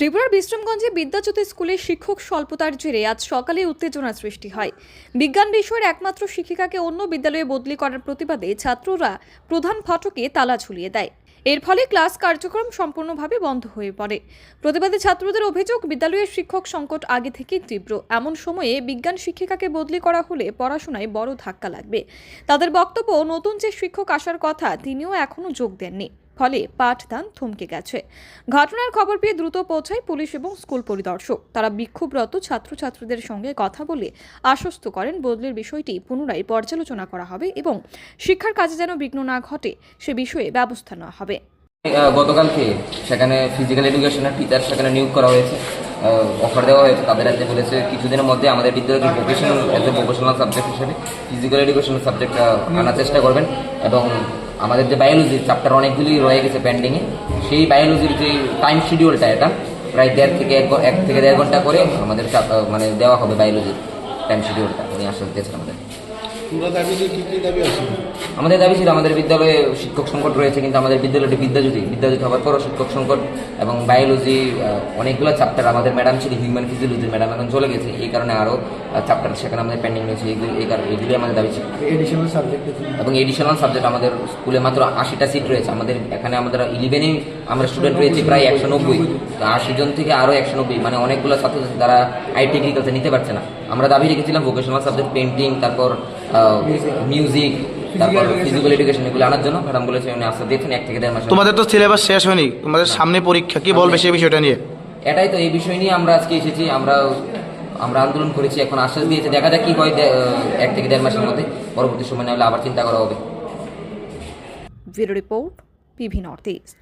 ত্রিপুরার বিশ্রামগঞ্জে বিদ্যাজ্যোতি স্কুলে শিক্ষক স্বল্পতার জেরে আজ সকালে উত্তেজনা সৃষ্টি হয়। বিজ্ঞান বিষয়ের একমাত্র শিক্ষিকাকে অন্য বিদ্যালয়ে বদলি করার প্রতিবাদে ছাত্ররা প্রধান ফটকে তালা ঝুলিয়ে দেয়। এর ফলে ক্লাস কার্যক্রম সম্পূর্ণভাবে বন্ধ হয়ে পড়ে। প্রতিবাদে ছাত্রদের অভিযোগ, বিদ্যালয়ের শিক্ষক সংকট আগে থেকেই তীব্র। এমন সময়ে বিজ্ঞান শিক্ষিকাকে বদলি করা হলে পড়াশোনায় বড় ধাক্কা লাগবে। তাদের বক্তব্য, নতুন যে শিক্ষক আসার কথা, তিনিও এখনও যোগ দেননি। ফলে পাঠদান থমকে গেছে। ঘটনার খবর পেয়ে দ্রুত পৌঁছায় পুলিশ এবং স্কুল পরিদর্শক। তারা বিক্ষোভরত ছাত্রছাত্রীদের সঙ্গে কথা বলে আশ্বস্ত করেন, বদলির বিষয়টি পুনরায় পর্যালোচনা করা হবে এবং শিক্ষার কাজে যেন বিঘ্ন না ঘটে, সে বিষয়ে ব্যবস্থা নেওয়া হবে। গতকালকে সেখানে ফিজিক্যাল এডুকেশনের টিচার সেখানে নিয়োগ করা হয়েছে। অফার দেওয়া হয়েছে। তাদের হাতে বলেছে, কিছুদিনের মধ্যে আমাদের বিদ্যালয়ে যে ভোকেশনাল এজ সাবজেক্ট হিসেবে ফিজিক্যাল এডুকেশনাল সাবজেক্টটা আনার চেষ্টা করবেন এবং আমাদের যে বায়োলজির চ্যাপ্টার অনেকগুলি রয়ে গেছে পেন্ডিংয়ে সেই বায়োলজির যে টাইম শিডিউলটা এটা, প্রায় দেড় থেকে এক থেকে দেড় ঘণ্টা করে আমাদের মানে দেওয়া হবে বায়োলজির টাইম শিডিউলটা উনি আসলে দিয়েছেন আমাদের। আমাদের দাবি ছিল আমাদের বিদ্যালয়ে শিক্ষক সংকট রয়েছে কিন্তু আমাদের বিদ্যালয়টি বিদ্যাজ্যোতি। বিদ্যাজ্যোতি হওয়ার পরও শিক্ষক সংকট এবং বায়োলজি অনেকগুলো চ্যাপ্টার আমাদের ম্যাডাম ছিল হিউম্যান ফিজিওলজি ম্যাডাম এখন চলে গেছে। এই কারণে আরও চ্যাপ্টার সেখানে আমাদের পেন্ডিং রয়েছে। এগুলি এই কারণে এগুলি আমাদের দাবি ছিল। এডিশনাল সাবজেক্ট এবং এডিশনাল সাবজেক্ট আমাদের স্কুলে মাত্র আশিটা সিট রয়েছে। আমাদের এখানে আমাদের ইলেভেনে আমরা স্টুডেন্ট রয়েছি প্রায় একশো নব্বই। তো আশি জন থেকে আরও একশো নব্বই। মানে অনেকগুলো ছাত্রছাত্রী তারা আই টেকনিক্যালতে নিতে পারছে না। আমরা দাবি রেখেছিলাম ভোকেশনাল সাবজেক্ট পেন্টিং তারপর মিউজিক তারপর ফিজিক্যাল এডুকেশন এগুলো আনার জন্য। ম্যাডাম বলেছে উনি আশ্বাস দিয়েছেন এক থেকে দেড় মাস তোমাদের তো সিলেবাস শেষ হয়নি। তোমাদের সামনে পরীক্ষা কি বলবে সেই বিষয়টা নিয়ে? এটাই তো এই বিষয় নিয়ে আমরা আজকে এসেছি আমরা আমরা আন্দোলন করেছি এখন আশ্বাস দিয়েছে। দেখা যাক কি হয় এক থেকে দেড় মাসের মধ্যে। পরবর্তী সময় না হলে আবার চিন্তা করা হবে। Bureau report PV north east.